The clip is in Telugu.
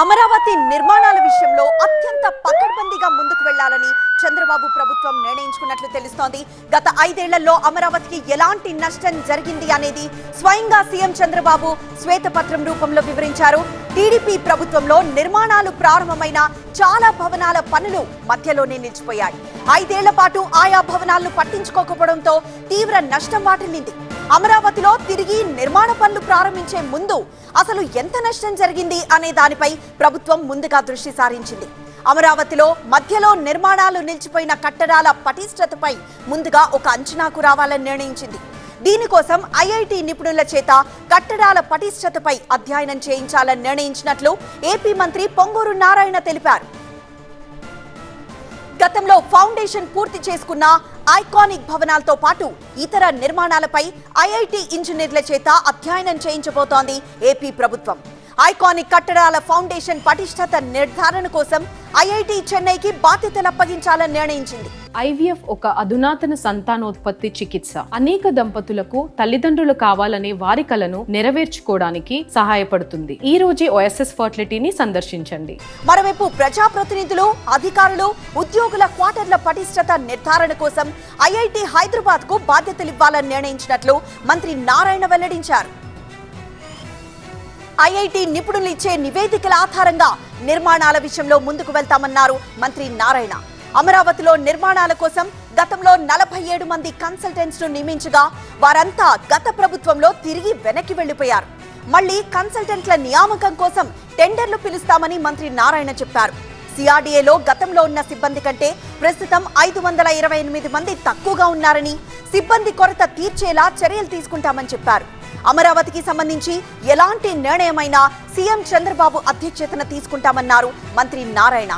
అమరావతి నిర్మాణాల విషయంలో అత్యంత పకడ్బందీగా ముందుకు వెళ్ళాలని చంద్రబాబు ప్రభుత్వం నిర్ణయించుకున్నట్లు తెలుస్తోంది. గత ఐదేళ్ళలో అమరావతికి ఎలాంటి నష్టం జరిగింది అనేది స్వయంగా సీఎం చంద్రబాబు శ్వేతపత్రం రూపంలో వివరించారు. టీడీపీ ప్రభుత్వంలో నిర్మాణాలు ప్రారంభమైన చాలా భవనాల పనులు మధ్యలోనే నిలిచిపోయాయి. ఐదేళ్ళ పాటు ఆయా భవనాలను పట్టించుకోకపోవడంతో తీవ్ర నష్టం వాటిల్లింది. అమరావతిలో తిరిగి నిర్మాణ పనులు ప్రారంభించే ముందు అసలు ఎంత నష్టం జరిగింది అనే దానిపై ప్రభుత్వం ముందుగా దృష్టి సారించింది. అమరావతిలో మధ్యలో నిర్మాణాలు నిలిచిపోయిన కట్టడాల పటిష్టతపై ముందుగా ఒక అంచనాకు రావాలని నిర్ణయించింది. దీనికోసం ఐఐటి నిపుణుల చేత కట్టడాల పటిష్టతపై అధ్యయనం చేయించాలని నిర్ణయించినట్లు ఏపీ మంత్రి పొంగూరు నారాయణ తెలిపారు. గతంలో ఫౌండేషన్ పూర్తి చేసుకున్న ఐకానిక్ భవనాలతో పాటు ఇతర నిర్మాణాలపై ఐఐటి ఇంజనీర్ల చేత అధ్యయనం చేయించబోతోంది ఏపీ ప్రభుత్వం. ఐకానిక్ కట్టడాల ఫౌండేషన్ పటిష్టత నిర్ధారణ కోసం ఐఐటి చెన్నైకి బాధ్యతలు అప్పగించాలని నిర్ణయించింది. ఐవీఎఫ్ ఒక అధునాతన సంతానోత్పత్తి చికిత్స. అనేక దంపతులకు తల్లిదండ్రులు కావాలనే వారి కలను నెరవేర్చుకోవడానికి సహాయపడుతుంది. ఈ రోజే ఓఎస్ఎస్ ఫర్టిలిటీని సందర్శించండి. మరోవైపు ప్రజాప్రతినిధులు అధికారులు ఉద్యోగుల క్వార్టర్ల పటిష్టత నిర్ధారణ కోసం ఐఐటి హైదరాబాద్కు బాధ్యతలు ఇవ్వాలని నిర్ణయించినట్లు మంత్రి నారాయణ వెల్లడించారు. ఐఐటి నిపుణులు ఇచ్చే నివేదికల ఆధారంగా నిర్మాణాల విషయంలో ముందుకు వెళ్తామన్నారు మంత్రి నారాయణ. అమరావతిలో నిర్మాణాల కోసం గతంలో నలభై ఏడు మంది కన్సల్టెంట్స్ను నియమించగా వారంతా గత ప్రభుత్వంలో తిరిగి వెనక్కి వెళ్ళిపోయారు మళ్ళీ కన్సల్టెంట్ల నియామకం కోసం టెండర్లు పిలుస్తామని మంత్రి నారాయణ చెప్పారు. సిఆర్డీఏలో గతంలో ఉన్న సిబ్బంది కంటే ప్రస్తుతం ఐదు వందల ఇరవై ఎనిమిది మంది తక్కువగా ఉన్నారని సిబ్బంది కొరత తీర్చేలా చర్యలు తీసుకుంటామని చెప్పారు. అమరావతికి సంబంధించి ఎలాంటి నిర్ణయమైనా సీఎం చంద్రబాబు అధ్యక్షతన తీసుకుంటామన్నారు మంత్రి నారాయణ.